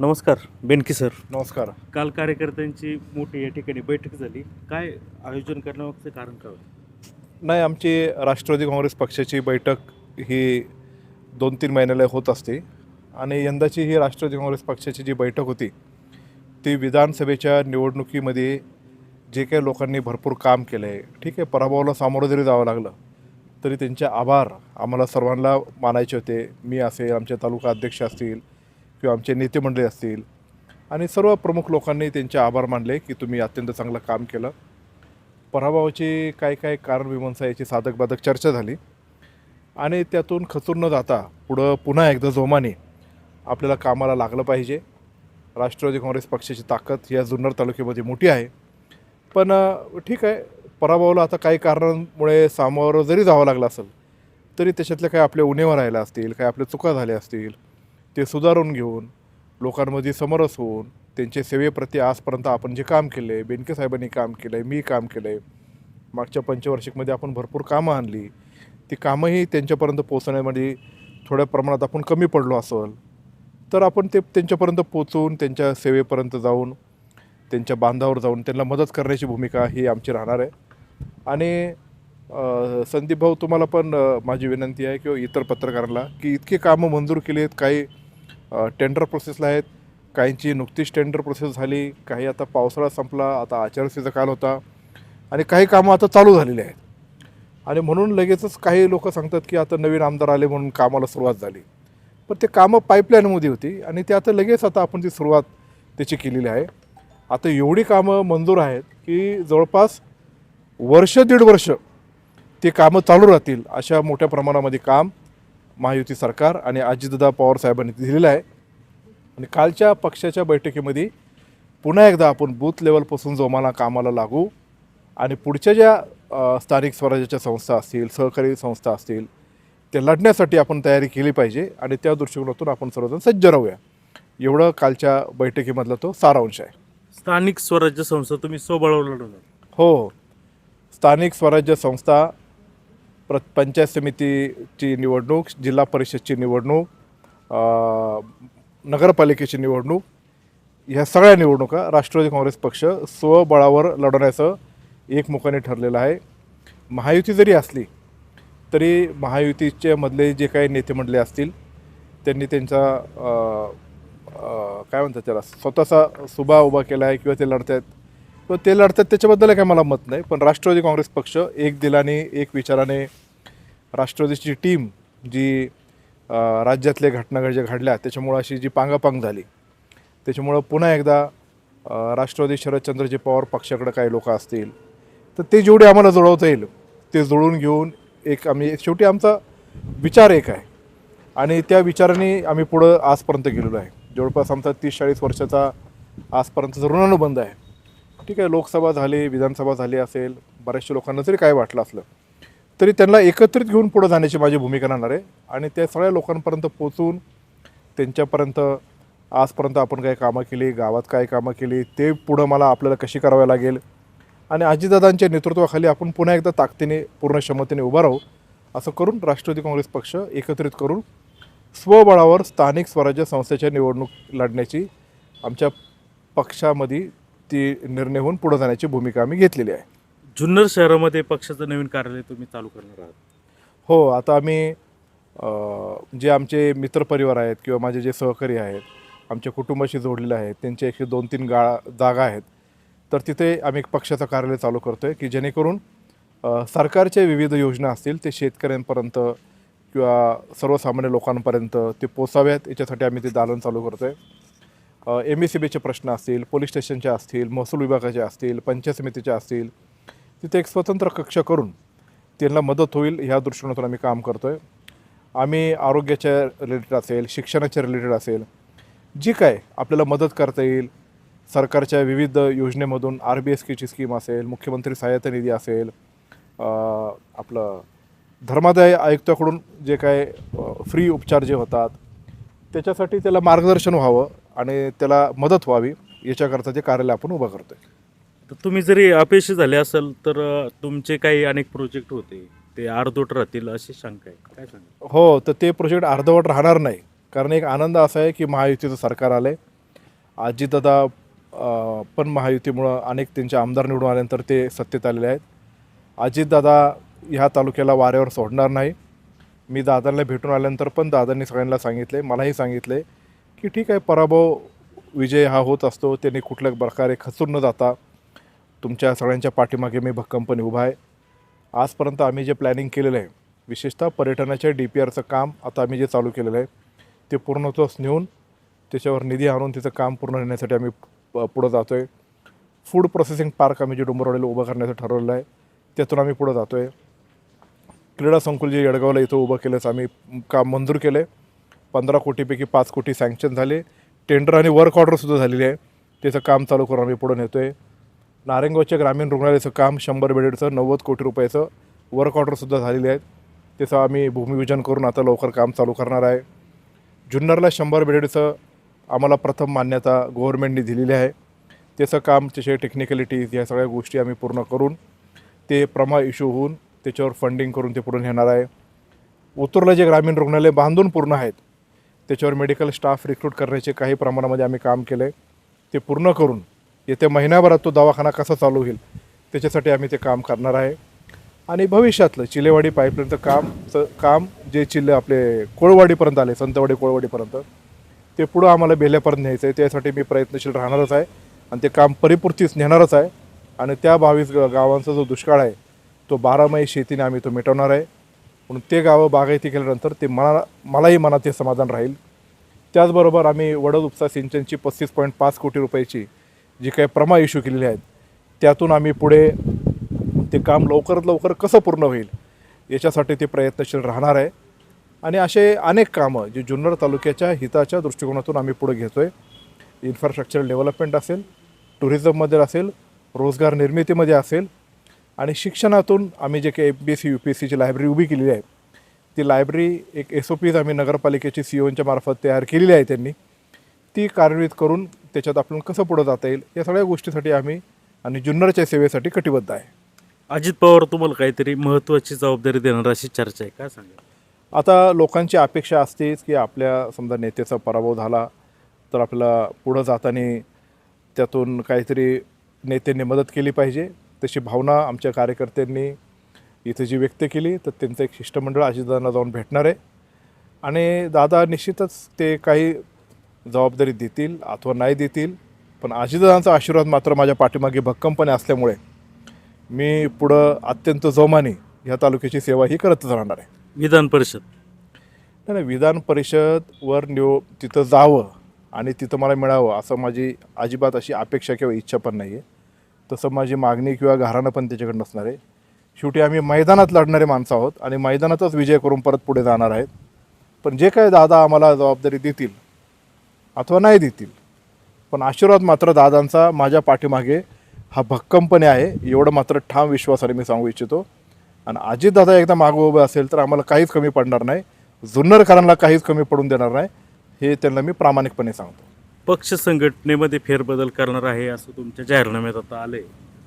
नमस्कार बेनकी सर. नमस्कार. काल कार्यकर्त्यांची मोठी या ठिकाणी बैठक झाली. काय आयोजन करण्यामागचं कारण काय होतं? नाही आमची राष्ट्रवादी काँग्रेस पक्षाची बैठक ही दोन तीन महिन्याला होत असते. आणि यंदाची ही राष्ट्रवादी काँग्रेस पक्षाची जी बैठक होती ती विधानसभेच्या निवडणुकीमध्ये जे काही लोकांनी भरपूर काम केलं आहे ठीक आहे पराभवाला सामोरं जरी जावं लागलं तरी त्यांचे आभार आम्हाला सर्वांना मानायचे होते. मी असेल आमचे तालुका अध्यक्ष असतील किंवा आमचे नेते मंडळी असतील. आणि सर्व प्रमुख लोकांनी त्यांचे आभार मानले की तुम्ही अत्यंत चांगलं काम केलं. पराभवाची काय काय कारणमीमांसा याची साधक बाधक चर्चा झाली. आणि त्यातून खचून न जाता पुढं पुन्हा एकदा जोमाने आपल्याला कामाला लागलं पाहिजे. राष्ट्रवादी काँग्रेस पक्षाची ताकद या जुन्नर तालुक्यामध्ये मोठी आहे. पण ठीक आहे. पराभवाला आता काही कारणांमुळे सामोरं जरी जावं लागलं असेल तरी त्याच्यातल्या काही आपल्या उणेवर राहिल्या असतील काही आपल्या चुका झाल्या असतील ते सुधारून घेऊन लोकांमध्ये समरस होऊन त्यांच्या सेवेप्रती आजपर्यंत आपण जे काम केलं आहे बेनके साहेबांनी काम केलं आहे मी काम केलं आहे मागच्या पंचवार्षिकमध्ये आपण भरपूर कामं आणली. ती कामंही त्यांच्यापर्यंत पोचण्यामध्ये थोड्या प्रमाणात आपण कमी पडलो असेल तर आपण ते त्यांच्यापर्यंत पोचून त्यांच्या सेवेपर्यंत जाऊन त्यांच्या बांधावर जाऊन त्यांना मदत करण्याची भूमिका ही आमची राहणार आहे. आणि संदीप भाऊ तुम्हाला पण माझी विनंती आहे किंवा इतर पत्रकारांना की इतकी कामं मंजूर केली आहेत काही टेंडर प्रोसेसला आहेत. काहींची नुकतीच टेंडर प्रोसेस झाली काही आता पावसाळा संपला आता आचारसंहिता काल होता आणि काही कामं आता चालू झालेली आहेत. आणि म्हणून लगेचच काही लोक सांगतात की आता नवीन आमदार आले म्हणून कामाला सुरुवात झाली. पण ते कामं पाईपलाईनमध्ये होती आणि ते आता लगेच आता आपण ती सुरुवात त्याची केलेली आहे. आता एवढी कामं मंजूर आहेत की जवळपास वर्ष दीड वर्ष ते कामं चालू राहतील अशा मोठ्या प्रमाणामध्ये काम महायुती सरकार आणि अजितदादा पवार साहेबांनी दिलेलं आहे. आणि कालच्या पक्षाच्या बैठकीमध्ये पुन्हा एकदा आपण बूथ लेवलपासून जोमाला कामाला लागू आणि पुढच्या ज्या स्थानिक स्वराज्याच्या संस्था असतील सहकारी संस्था असतील ते लढण्यासाठी आपण तयारी केली पाहिजे आणि त्या दृष्टिकोनातून आपण सर्वजण सज्ज राहूया. एवढं कालच्या बैठकीमधला तो सारांश आहे. स्थानिक स्वराज्य संस्था तुम्ही स्वबळावर लढवणार. हो हो. स्थानिक स्वराज्य संस्था प्र पंचायत समितीची निवडणूक जिल्हा परिषदची निवडणूक नगरपालिकेची निवडणूक ह्या सगळ्या निवडणुका राष्ट्रवादी काँग्रेस पक्ष स्वबळावर लढवण्याचं एकमुखाने ठरलेलं आहे. महायुती जरी असली तरी महायुतीच्या मधले जे काही नेते मंडळी असतील त्यांनी त्यांचा काय म्हणतात त्याला स्वतःचा सुभा उभा केला आहे किंवा ते लढत आहेत किंवा ते लढतात त्याच्याबद्दल काय मला मत नाही. पण राष्ट्रवादी काँग्रेस पक्ष एक दिलाने एक विचाराने राष्ट्रवादीची टीम जी राज्यातले घटना ज्या घडल्या त्याच्यामुळं अशी जी पांगापांग झाली त्याच्यामुळं पुन्हा एकदा राष्ट्रवादी शरदचंद्रजी पवार पक्षाकडे काही लोक असतील तर ते जेवढे आम्हाला जुळवता येईल ते जुळून घेऊन एक आम्ही शेवटी आमचा विचार एक आहे. आणि त्या विचाराने आम्ही पुढं आजपर्यंत गेलेलो आहे. जवळपास आमचा तीस चाळीस वर्षाचा आजपर्यंतचा ऋणानुबंध आहे. ठीक आहे लोकसभा झाली विधानसभा झाली असेल बऱ्याचशा लोकांना जरी काय वाटलं असलं तरी त्यांना एकत्रित घेऊन पुढं जाण्याची माझी भूमिका राहणार आहे. आणि त्या सगळ्या लोकांपर्यंत पोचून त्यांच्यापर्यंत आजपर्यंत आपण काय कामं केली गावात काय कामं केली ते पुढं मला आपल्याला कशी करावी लागेल? आणि आजीदादांच्या नेतृत्वाखाली आपण पुन्हा एकदा ताकदीने पूर्ण क्षमतेने उभा राहू असं करून राष्ट्रवादी काँग्रेस पक्ष एकत्रित करून स्वबळावर स्थानिक स्वराज्य संस्थेच्या निवडणूक लढण्याची आमच्या पक्षामध्ये ती निर्णय होऊन पुढे जाण्याची भूमिका आम्ही घेतलेली आहे. जुन्नर शहरामध्ये पक्षाचं नवीन कार्यालय तुम्ही चालू करणार आहात. हो आता आम्ही जे आमचे मित्रपरिवार आहेत किंवा माझे जे सहकारी आहेत आमच्या कुटुंबाशी जोडलेले आहेत त्यांचे एकशे दोन तीन गा जागा आहेत. तर तिथे आम्ही एक पक्षाचं कार्यालय चालू करतो आहे की जेणेकरून सरकारच्या विविध योजना असतील ते शेतकऱ्यांपर्यंत किंवा सर्वसामान्य लोकांपर्यंत ते पोचाव्यात. याच्यासाठी आम्ही ते दालन चालू करतो आहे एम एस सी बीचे प्रश्न असतील पोलीस स्टेशनचे असतील महसूल विभागाचे असतील पंचायत समितीचे असतील तिथे एक स्वतंत्र कक्ष करून त्यांना मदत होईल ह्या दृष्टिकोनातून आम्ही काम करतो आहे आम्ही आरोग्याच्या रिलेटेड असेल शिक्षणाच्या रिलेटेड असेल जी काय आपल्याला मदत करता येईल सरकारच्या विविध योजनेमधून आर बी एस केची स्कीम असेल मुख्यमंत्री सहाय्यता निधी असेल आपलं धर्मादाय आयुक्ताकडून जे काय फ्री उपचार जे होतात त्याच्यासाठी त्याला मार्गदर्शन व्हावं आणि त्याला मदत व्हावी याच्याकरता ते कार्यालय आपण उभं करतो आहे तर तुम्ही जरी अपयशी झाले असाल तर अ, तुमचे काही अनेक प्रोजेक्ट होते. ते अर्धवट राहतील अशी शंका आहे. काय सांगा हो तर ते प्रोजेक्ट अर्धवट राहणार नाही. कारण एक आनंद असा आहे की महायुतीचं सरकार आलं आहे आजीदादा अ, पण महायुतीमुळं अनेक त्यांचे आमदार निवडून आल्यानंतर ते सत्तेत आलेले आहेत. अजितदादा ह्या तालुक्याला वाऱ्यावर सोडणार नाही. मी दादांना भेटून आल्यानंतर पण दादांनी सगळ्यांना सांगितले मलाही सांगितले की ठीक आहे पराभव विजय हा होत असतो त्यांनी कुठल्या प्रकारे खचून न जाता तुमच्या सगळ्यांच्या पाठीमागे मी भक्कमपणे उभा आहे. आजपर्यंत आम्ही जे प्लॅनिंग केलेलं आहे विशेषतः पर्यटनाच्या डी पी आरचं काम आता आम्ही जे चालू केलेलं आहे ते पूर्णत्वास नेऊन त्याच्यावर निधी आणून तिचं काम पूर्ण नेण्यासाठी आम्ही प- पुढं जातो आहे फूड प्रोसेसिंग पार्क आम्ही जे डोंबरवाडीला उभं करण्याचं ठरवलं आहे त्यातून आम्ही पुढं जातो आहे क्रीडा संकुल जे येडगावला इथं उभं केलंच आम्ही काम मंजूर केलं आहे पंधरा कोटीपैकी पाच कोटी सँक्शन झाले. टेंडर आणि वर्क ऑर्डरसुद्धा झालेली आहे. त्याचं काम चालू करून आम्ही पुढं नेतो आहे नारायणगावच्या ग्रामीण रुग्णालयाचं काम शंभर बेडेडचं नव्वद कोटी रुपयाचं वर्क ऑर्डरसुद्धा झालेले आहेत. त्याचं आम्ही भूमिपूजन करून आता लवकर काम चालू करणार आहे. जुन्नरला शंभर बेडेडचं आम्हाला प्रथम मान्यता गव्हर्नमेंटने दिलेली आहे. त्याचं काम त्याचे टेक्निकलिटीज या सगळ्या गोष्टी आम्ही पूर्ण करून ते प्रमा इश्यू होऊन त्याच्यावर फंडिंग करून ते पुढे नेणार आहे. उत्तरला जे ग्रामीण रुग्णालय बांधून पूर्ण आहेत त्याच्यावर मेडिकल स्टाफ रिक्रूट करण्याचे काही प्रमाणामध्ये आम्ही काम केलं आहे ते पूर्ण करून येत्या महिन्याभरात तो दवाखाना कसा चालू होईल त्याच्यासाठी आम्ही ते काम करणार आहे. आणि भविष्यातलं चिलेवाडी पाईपलाईनचं कामचं काम जे चिल्ले आपले कोळवाडीपर्यंत आले संतवाडी कोळवाडीपर्यंत ते पुढं आम्हाला बेल्यापर्यंत न्यायचं आहे. त्यासाठी मी प्रयत्नशील राहणारच आहे आणि ते काम परिपूर्तीच नेणारच आहे. आणि त्या बावीस ग- गावांचा जो दुष्काळ आहे तो बारामाही शेतीने आम्ही तो मिटवणार आहे. म्हणून ते गावं बागायती केल्यानंतर ते मना मलाही मनात ते समाधान राहील. त्याचबरोबर आम्ही वडद उपसा सिंचनची पस्तीस पॉईंट पाच कोटी रुपयाची जी काही प्रमा इश्यू केलेली आहेत त्यातून आम्ही पुढे ते काम लवकरात लवकर कसं पूर्ण होईल याच्यासाठी ते प्रयत्नशील राहणार आहे. आणि असे अनेक कामं जे जुन्नर तालुक्याच्या हिताच्या दृष्टिकोनातून आम्ही पुढे घेतो आहे इन्फ्रास्ट्रक्चर डेव्हलपमेंट असेल टुरिझममध्ये असेल रोजगार निर्मितीमध्ये असेल आणि शिक्षणातून आम्ही जे काही M P S C U P S सीची लायब्ररी उभी केलेली आहे ती लायब्ररी एक एस ओ पीज आम्ही नगरपालिकेची सी ओच्या मार्फत तयार केलेली आहे त्यांनी. ती कार्यान्वित करून त्याच्यात आपल्याला कसं पुढं जाता येईल या सगळ्या गोष्टीसाठी आम्ही आणि जुन्नरच्या सेवेसाठी कटिबद्ध आहे. अजित पवार तुम्हाला काहीतरी महत्त्वाची जबाबदारी देणार अशी चर्चा आहे काय सांगा आता लोकांची अपेक्षा असतेच की आपल्या समजा नेत्याचा पराभव झाला तर आपल्याला पुढं जाताना त्यातून काहीतरी नेत्यांनी मदत केली पाहिजे. तशी भावना आमच्या कार्यकर्त्यांनी इथं जी व्यक्त केली तर त्यांचं एक शिष्टमंडळ अजितदादांना जाऊन भेटणार आहे. आणि दादा निश्चितच ते काही जबाबदारी देतील अथवा नाही देतील पण अजितदादांचा आशीर्वाद मात्र माझ्या पाठीमागे भक्कमपणे असल्यामुळे मी पुढं अत्यंत जोमाने ह्या तालुक्याची सेवा ही करतच राहणार आहे. विधान परिषद. नाही नाही विधान परिषदवर निव तिथं जावं आणि तिथं मला मिळावं असं माझी अजिबात अशी अपेक्षा किंवा इच्छा पण नाही आहे तसं माझी मागणी किंवा घराणं पण त्याच्याकडे नसणार आहे. शेवटी आम्ही मैदानात लढणारे माणसं आहोत आणि मैदानातच विजय करून परत पुढे जाणार आहेत. पण जे काय दादा आम्हाला जबाबदारी देतील अथवा नाही देतील पण आशीर्वाद मात्र दादांचा माझ्या पाठीमागे हा भक्कमपणे आहे. एवढं मात्र ठाम विश्वासाने मी सांगू इच्छितो. आणि अजितदादा एकदा मागं उभं असेल तर आम्हाला काहीच कमी पडणार नाही. जुन्नरकरांना काहीच कमी पडून देणार नाही. हे त्यांना मी प्रामाणिकपणे सांगतो. पक्ष संघटनेमध्ये फेरबदल करणार आहे असं तुमच्या जाहीरनाम्यात आता आलंय.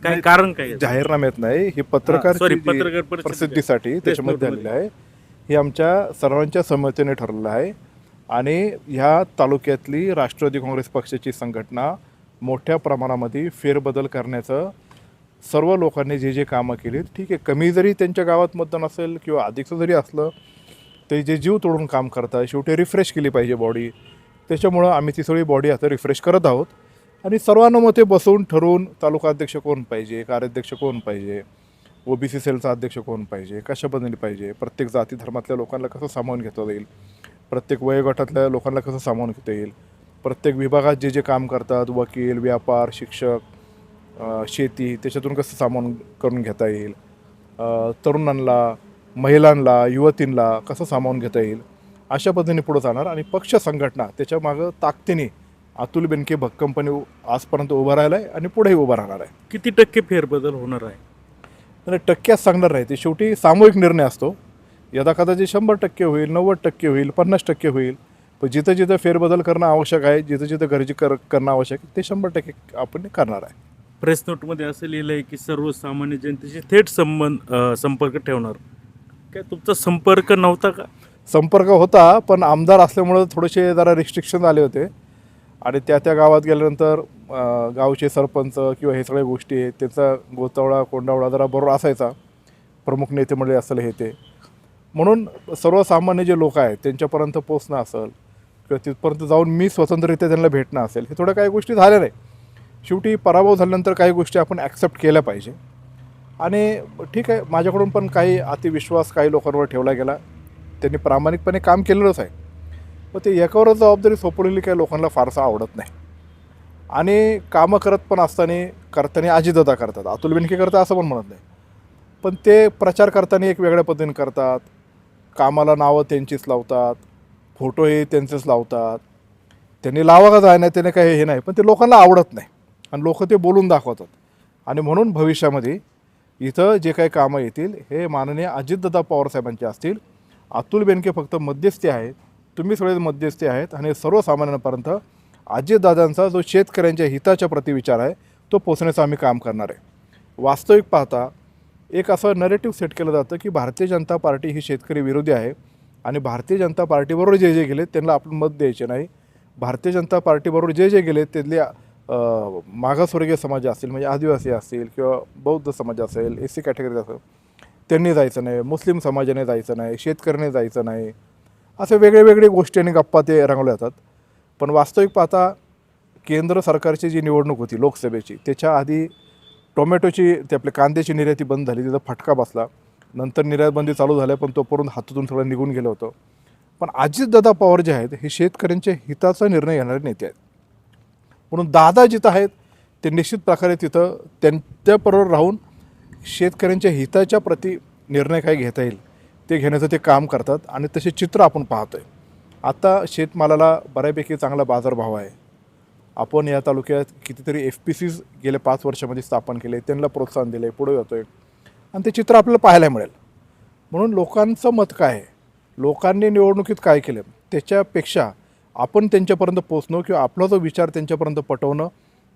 काय कारण काय आहे? जाहीरनाम्यात नाही. हे पत्रकार sorry, पत्रकार परिषदेत प्रसिद्धीसाठी त्याच्यामध्ये. आलेलं आहे. हे आमच्या सर्वांच्या संमतीने ठरलेलं आहे. आणि ह्या तालुक्यातली राष्ट्रवादी काँग्रेस पक्षाची संघटना मोठ्या प्रमाणामध्ये फेरबदल करण्याचं सर्व लोकांनी जे जे कामं केली ठीक आहे कमी जरी त्यांच्या गावात मतदान असेल किंवा अधिकचं जरी असलं तरी जे जीव तोडून काम करतात शेवटी रिफ्रेश केली पाहिजे बॉडी त्याच्यामुळं आम्ही ती सगळी बॉडी आता रिफ्रेश करत आहोत. आणि सर्वानुमते बसवून ठरवून तालुका अध्यक्ष कोण पाहिजे कार्याध्यक्ष कोण पाहिजे ओ बी सी सेलचा अध्यक्ष कोण पाहिजे कशा पद्धतीने पाहिजे प्रत्येक जाती धर्मातल्या लोकांना कसं सामावून घेता येईल प्रत्येक वयोगटातल्या लोकांना कसं सामावून घेता येईल प्रत्येक विभागात जे जे काम करतात वकील व्यापार शिक्षक शेती त्याच्यातून कसं सामावून करून घेता येईल तरुणांना महिलांना युवतींना कसं सामावून घेता येईल अशा पद्धतीने पुढं जाणार आणि पक्ष संघटना त्याच्या मागं ताकदीने अतुल बेनके भक्कमपणे आजपर्यंत उभा राहिला आहे आणि पुढेही उभा राहणार आहे. किती टक्के फेरबदल होणार आहे? आणि टक्क्यात सांगणार नाही. ते शेवटी सामूहिक निर्णय असतो. यदा कदाचित शंभर टक्के होईल नव्वद टक्के होईल पन्नास टक्के होईल पण जिथं जिथं फेरबदल करणं आवश्यक आहे जिथं जिथं गरजे कर करणं आवश्यक आहे ते शंभर टक्के आपण करणार आहे. प्रेस नोटमध्ये असं लिहिलंय की सर्वसामान्य जनतेशी थेट संबंध संपर्क ठेवणार. काय तुमचा संपर्क नव्हता का? संपर्क होता पण आमदार असल्यामुळं थोडेसे जरा रिस्ट्रिक्शन आले होते. आणि त्या त्या गावात गेल्यानंतर गावचे सरपंच किंवा हे सगळ्या गोष्टी आहेत त्याचा गोतावळा कोंडावळा जरा बरोबर असायचा. प्रमुख नेते मंडळी असेल हे ते. म्हणून सर्वसामान्य जे लोक आहेत त्यांच्यापर्यंत पोचणं असेल किंवा तिथपर्यंत जाऊन मी स्वतंत्ररित्या त्यांना भेटणं असेल हे थोड्या काही गोष्टी झाल्या नाही. शेवटी पराभव झाल्यानंतर काही गोष्टी आपण ॲक्सेप्ट केल्या पाहिजे. आणि ठीक आहे माझ्याकडून पण काही अतिविश्वास काही लोकांवर ठेवला गेला. त्यांनी प्रामाणिकपणे काम केलेलंच आहे. पण ते एकावरच जबाबदारी सोपवलेली काही लोकांना फारसं आवडत नाही. आणि कामं करत पण असताना करताना अजितदादा करतात. अतुल बिनके करतात असं पण म्हणत नाही. पण ते प्रचार करताना एक वेगळ्या पद्धतीने करतात. कामाला नावं त्यांचीच लावतात. फोटो हे त्यांचेच लावतात. त्यांनी लावा का जाय नाही त्याने काही हे नाही. पण ते लोकांना आवडत नाही. आणि लोक ते बोलून दाखवतात. आणि म्हणून भविष्यामध्ये इथं जे काही कामं येतील हे माननीय अजितदादा पवारसाहेबांचे असतील अतुल बेनके फक्त मध्यस्थी आहेत. तुम्ही सगळे मध्यस्थी आहेत आणि सर्वसामान्यांपर्यंत अजितदादांचा जो शेतकऱ्यांच्या हिताच्या प्रति विचार आहे तो पोचण्याचं आम्ही काम करणार आहे. वास्तविक पाहता एक असं नरेटिव्ह सेट केलं जातं की भारतीय जनता पार्टी ही शेतकरी विरोधी आहे आणि भारतीय जनता पार्टीबरोबर जे जे गेले त्यांना आपण मत द्यायचे नाही. भारतीय जनता पार्टीबरोबर जे जे गेले त्यातले मागासवर्गीय समाज असतील म्हणजे आदिवासी असतील किंवा बौद्ध समाज असेल एस सी कॅटेगरी असेल त्यांनी जायचं नाही मुस्लिम समाजाने जायचं नाही शेतकऱ्याने जायचं नाही. असे वेगळे वेगळे गोष्टी आणि गप्पा ते रंगवल्या जातात. पण वास्तविक पाहता केंद्र सरकारची जी निवडणूक होती लोकसभेची त्याच्या आधी टोमॅटोची ते आपल्या कांद्याची निर्याती बंद झाली तिथं फटका बसला. नंतर निर्यातबंदी चालू झाल्या पण तोपर्यंत हातातून सगळं निघून गेलं होतं. पण अजितदादा पवार जे आहेत हे शेतकऱ्यांच्या हिताचा निर्णय घेणारे नेते आहेत. म्हणून दादा जिथं आहेत ते निश्चित प्रकारे तिथं त्यांच्याबरोबर राहून शेतकऱ्यांच्या हिताच्या प्रती निर्णय काय घेता येईल ते घेण्याचं ते काम करतात आणि तसे चित्र आपण पाहतो आहे आता शेतमालाला बऱ्यापैकी चांगला बाजारभाव आहे. आपण या तालुक्यात कितीतरी एफ पी सीज गेल्या पाच वर्षामध्ये स्थापन केले त्यांना प्रोत्साहन दिलं आहे पुढे जातो आहे आणि ते चित्र आपल्याला पाहायला मिळेल. म्हणून लोकांचं मत काय आहे? लोकांनी निवडणुकीत काय केलं? त्याच्यापेक्षा आपण त्यांच्यापर्यंत पोचणं किंवा आपला जो विचार त्यांच्यापर्यंत पटवणं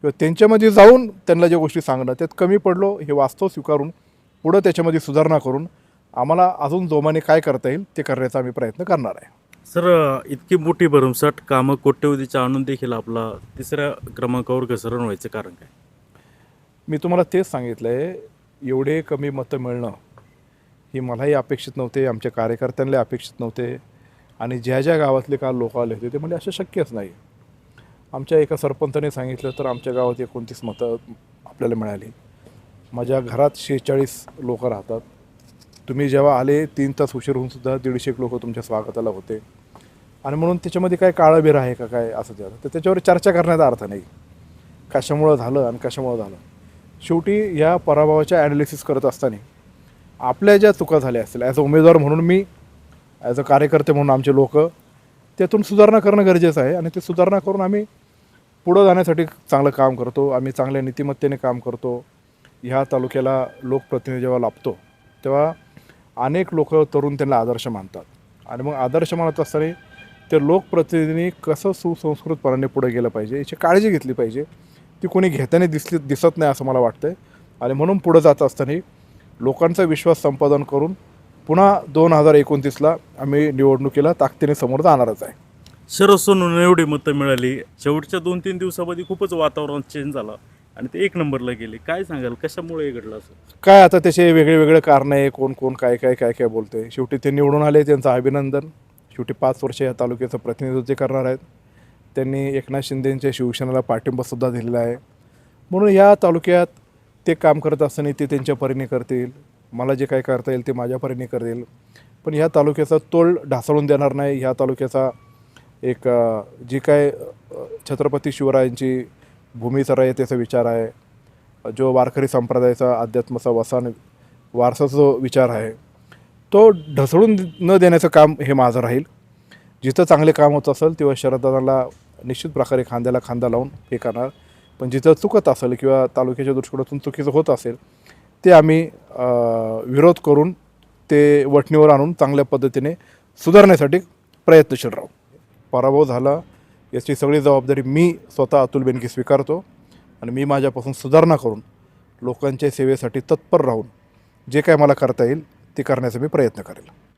किंवा त्यांच्यामध्ये जाऊन त्यांना ज्या गोष्टी सांगणं त्यात कमी पडलो हे वास्तव स्वीकारून पुढं त्याच्यामध्ये सुधारणा करून आम्हाला अजून जोमाने काय करता येईल ते करण्याचा आम्ही प्रयत्न करणार आहे. सर इतकी मोठी भरमसाठ कामं कोट्यवधीच्या आणून देखील आपला तिसऱ्या क्रमांकावर घसरण व्हायचं कारण काय? मी तुम्हाला तेच सांगितलं आहे एवढे कमी मतं मिळणं ही मलाही अपेक्षित नव्हते आमच्या कार्यकर्त्यांना अपेक्षित नव्हते आणि ज्या ज्या गावातले काल लोक आले होते ते म्हणजे असं शक्यच नाही. आमच्या एका सरपंचाने सांगितलं तर आमच्या गावात एकोणतीस मतं आपल्याला मिळाली. माझ्या घरात शेहेचाळीस लोक राहतात. तुम्ही जेव्हा आले तीन तास उशीर होऊन सुद्धा दीडशे लोक तुमच्या स्वागताला होते. आणि म्हणून त्याच्यामध्ये काय काळाबीर आहे का काय असं झालं तर त्याच्यावर चर्चा करण्याचा अर्थ नाही. कशामुळं झालं आणि कशामुळं झालं? शेवटी या पराभवाच्या ॲनालिसिस करत असताना आपल्या ज्या चुका झाल्या असतील ॲज अ उमेदवार म्हणून मी ॲज अ कार्यकर्ते म्हणून आमचे लोक त्यातून सुधारणा करणं गरजेचं आहे आणि ते सुधारणा करून आम्ही पुढं जाण्यासाठी चांगलं काम करतो. आम्ही चांगल्या नीतिमत्तेने काम करतो. ह्या तालुक्याला लोकप्रतिनिधी जेव्हा लाभतो तेव्हा अनेक लोक तरुण त्यांना आदर्श मानतात. आणि मग आदर्श मानत असताना ते लोकप्रतिनिधींनी कसं सुसंस्कृतपणाने पुढे गेलं पाहिजे याची काळजी घेतली पाहिजे. ती कोणी घेताना दिसली दिसत नाही असं मला वाटतं आणि म्हणून पुढं जात असताना लोकांचा विश्वास संपादन करून पुन्हा दोन हजार एकोणतीसला आम्ही निवडणुकीला ताकदीने समोर जाणारच आहे. शरद सोनून एवढी मतं मिळाली. शेवटच्या दोन तीन दिवसामध्ये खूपच वातावरण चेंज झालं. आणि ते एक नंबरला गेले. काय सांगाल? कशामुळे हे घडलं असं? काय आता त्याचे वेगळे वेगळे कारणं आहे. कोण कोण काय काय काय काय बोलते शेवटी ते निवडून आले. त्यांचं अभिनंदन. शेवटी पाच वर्ष या तालुक्याचं प्रतिनिधित्व करणार आहेत. त्यांनी एकनाथ शिंदेंच्या शिवसेनेला पाठिंबासुद्धा दिलेला आहे. म्हणून या तालुक्यात ते काम करत असताना ते त्यांच्या परीने करतील. मला जे काय करता येईल ते माझ्या परीने करतील. पण ह्या तालुक्याचा तोल ढासळून देणार नाही. ह्या तालुक्याचा एक जी काय छत्रपती शिवरायांची भूमीचा आहे त्याचा विचार आहे. जो वारकरी संप्रदायाचा अध्यात्माचा वसान वारसाचा जो विचार आहे तो ढसळून न देण्याचं काम हे माझं राहील. जिथं चांगले काम होत असेल तेव्हा शरददादांना निश्चित प्रकारे खांद्याला खांदा लावून हे करणार. पण जिथं चुकत असेल किंवा तालुक्याच्या दृष्टिकोनातून चुकीचं होत असेल ते आम्ही विरोध करून ते वटणीवर आणून चांगल्या पद्धतीने सुधारण्यासाठी प्रयत्नशील राहू. पराभव झाला. याची सगळी जबाबदारी मी स्वतः अतुल बेनके स्वीकारतो आणि मी माझ्यापासून सुधारणा करून लोकांच्या सेवेसाठी तत्पर राहून जे काय मला करता येईल ते करण्याचा मी प्रयत्न करेल.